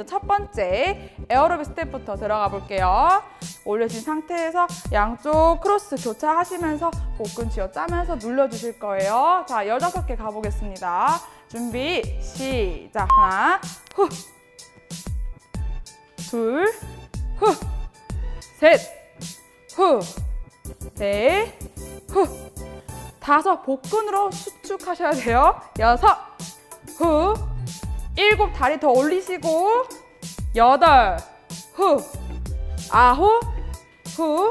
먼저 첫 번째 에어로빅 스텝부터 들어가 볼게요. 올려진 상태에서 양쪽 크로스 교차하시면서 복근 쥐어 짜면서 눌러주실 거예요. 자, 15개 가보겠습니다. 준비, 시작. 하나, 후. 둘, 후. 셋, 후. 넷, 후. 다섯, 복근으로 수축하셔야 돼요. 여섯, 후. 일곱, 다리 더 올리시고. 여덟, 후. 아홉, 후.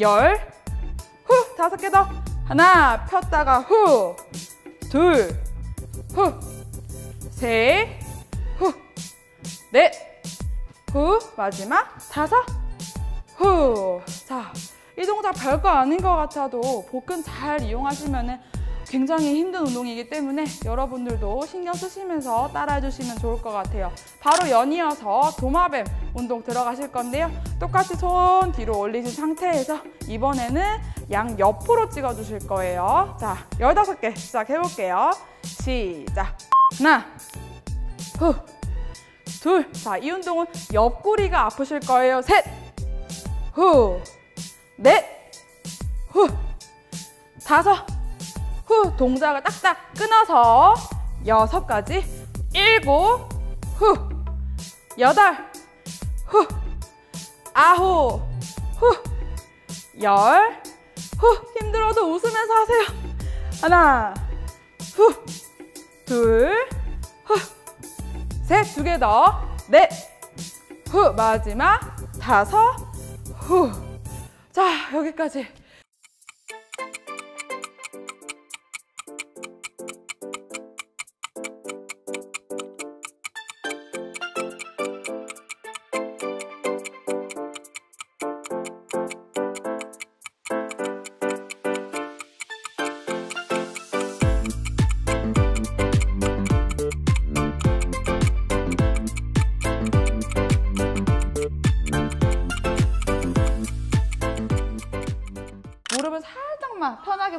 열, 후. 다섯 개 더. 하나, 폈다가 후. 둘, 후. 셋, 후. 넷, 후. 마지막 다섯, 후. 자, 이 동작 별거 아닌 것 같아도 복근 잘 이용하시면 굉장히 힘든 운동이기 때문에 여러분들도 신경 쓰시면서 따라해 주시면 좋을 것 같아요. 바로 연이어서 도마뱀 운동 들어가실 건데요. 똑같이 손 뒤로 올리신 상태에서 이번에는 양 옆으로 찍어 주실 거예요. 자, 15개 시작해 볼게요. 시작. 하나, 후, 둘. 자, 이 운동은 옆구리가 아프실 거예요. 셋, 후, 넷, 후, 다섯, 후 동작을 딱딱 끊어서 여섯 가지 일곱 후 여덟 후 아홉 후열 후. 힘들어도 웃으면서 하세요. 하나 후둘후셋 두 개 더. 넷 후. 마지막 다섯 후 자 여기까지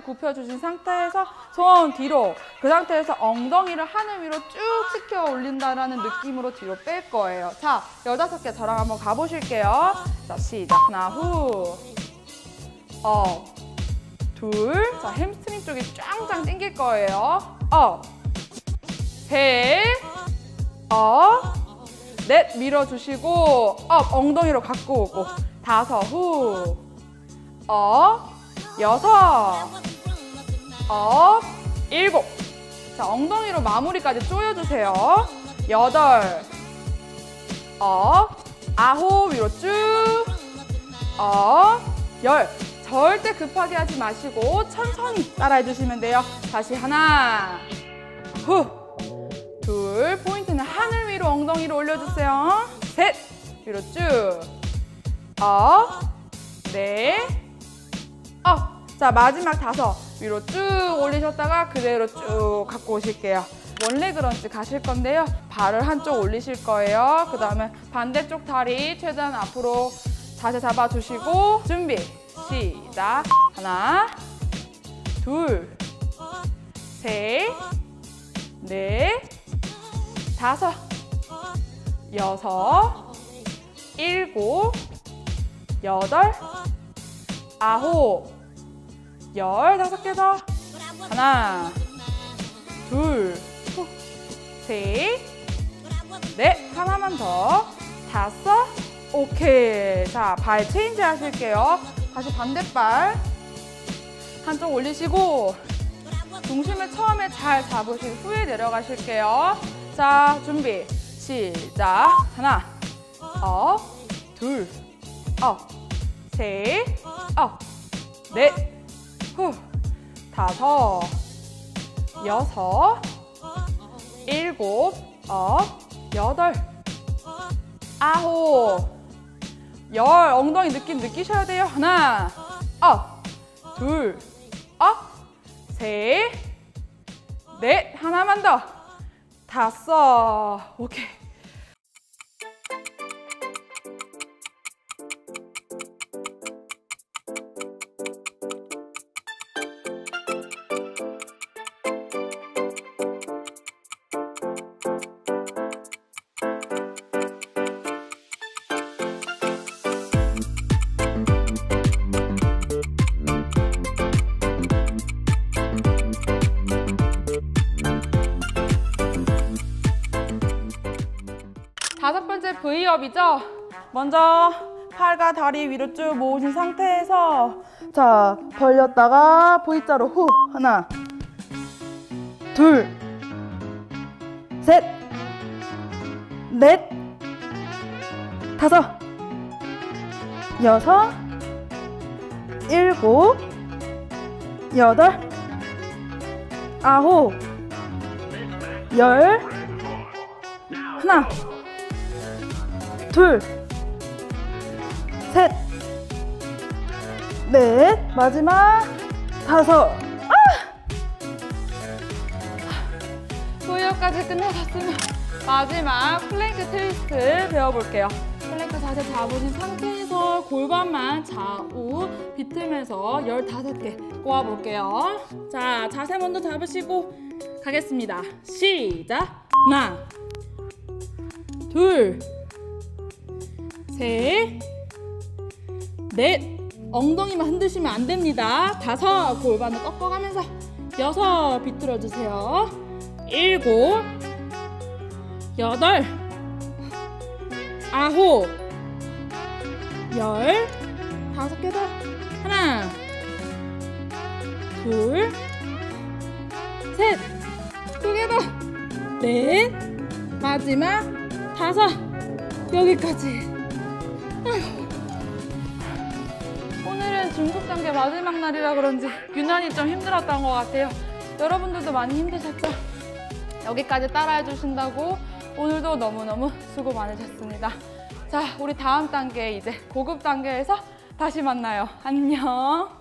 편하게 굽혀주신 상태에서 손 뒤로 그 상태에서 엉덩이를 하늘 위로 쭉 치켜 올린다는 느낌으로 뒤로 뺄 거예요. 자, 15개 저랑 한번 가보실게요. 자, 시작. 하나, 후. 어. 둘. 자, 햄스트링 쪽이 짱짱 당길 거예요. 어. 셋. 어. 넷 밀어주시고 업 엉덩이로 갖고 오고 다섯 후 업, 여섯, 업, 일곱. 자, 엉덩이로 마무리까지 조여주세요. 여덟, 업, 아홉, 위로 쭉, 업, 열. 절대 급하게 하지 마시고 천천히 따라해 주시면 돼요. 다시 하나, 후, 둘, 포인트는 하늘 위로 엉덩이로 올려주세요. 셋, 위로 쭉, 업, 넷, 어, 자 마지막 다섯 위로 쭉 올리셨다가 그대로 쭉 갖고 오실게요. 원래 그런지 가실 건데요. 발을 한쪽 올리실 거예요. 그 다음에 반대쪽 다리 최대한 앞으로 자세 잡아주시고 준비 시작 하나 둘 셋, 넷, 다섯, 여섯, 일곱, 여덟, 아홉, 열, 다섯 개 더. 하나, 둘, 후, 셋, 넷, 하나만 더. 다섯, 오케이. 자, 발 체인지 하실게요. 다시 반대발. 한쪽 올리시고, 중심을 처음에 잘 잡으신 후에 내려가실게요. 자, 준비. 시작. 하나, 업, 둘, 업, 셋, 업, 넷, 후, 다섯, 여섯, 일곱, 업, 여덟, 아홉, 열. 엉덩이 느낌 느끼셔야 돼요. 하나, 업, 둘, 업, 셋, 넷. 하나만 더. 다섯. 오케이. V업이죠? 먼저 팔과 다리 위로 쭉 모으신 상태에서 자, 벌렸다가 V자로 후 하나 둘 셋, 넷, 다섯, 여섯, 일곱, 여덟, 아홉, 열, 하나, 둘, 셋, 넷, 마지막 다섯. 소유까지 끝내셨으면 마지막 플랭크 트위스트 배워볼게요. 플랭크 자세 잡으신 상태에서 골반만 좌우 비틀면서 15개 꼬아볼게요. 자, 자세 먼저 잡으시고 가겠습니다. 시작! 하나, 둘, 셋, 넷, 엉덩이만 흔드시면 안 됩니다. 다섯, 골반을 꺾어가면서 여섯, 비틀어주세요. 일곱, 여덟, 아홉, 열, 다섯 개 더. 하나, 둘, 셋, 두 개 더. 넷, 마지막 다섯. 여기까지. 오늘은 중급 단계 마지막 날이라 그런지 유난히 좀 힘들었던 것 같아요. 여러분들도 많이 힘드셨죠? 여기까지 따라해 주신다고 오늘도 너무너무 수고 많으셨습니다. 자, 우리 다음 단계 이제 고급 단계에서 다시 만나요. 안녕.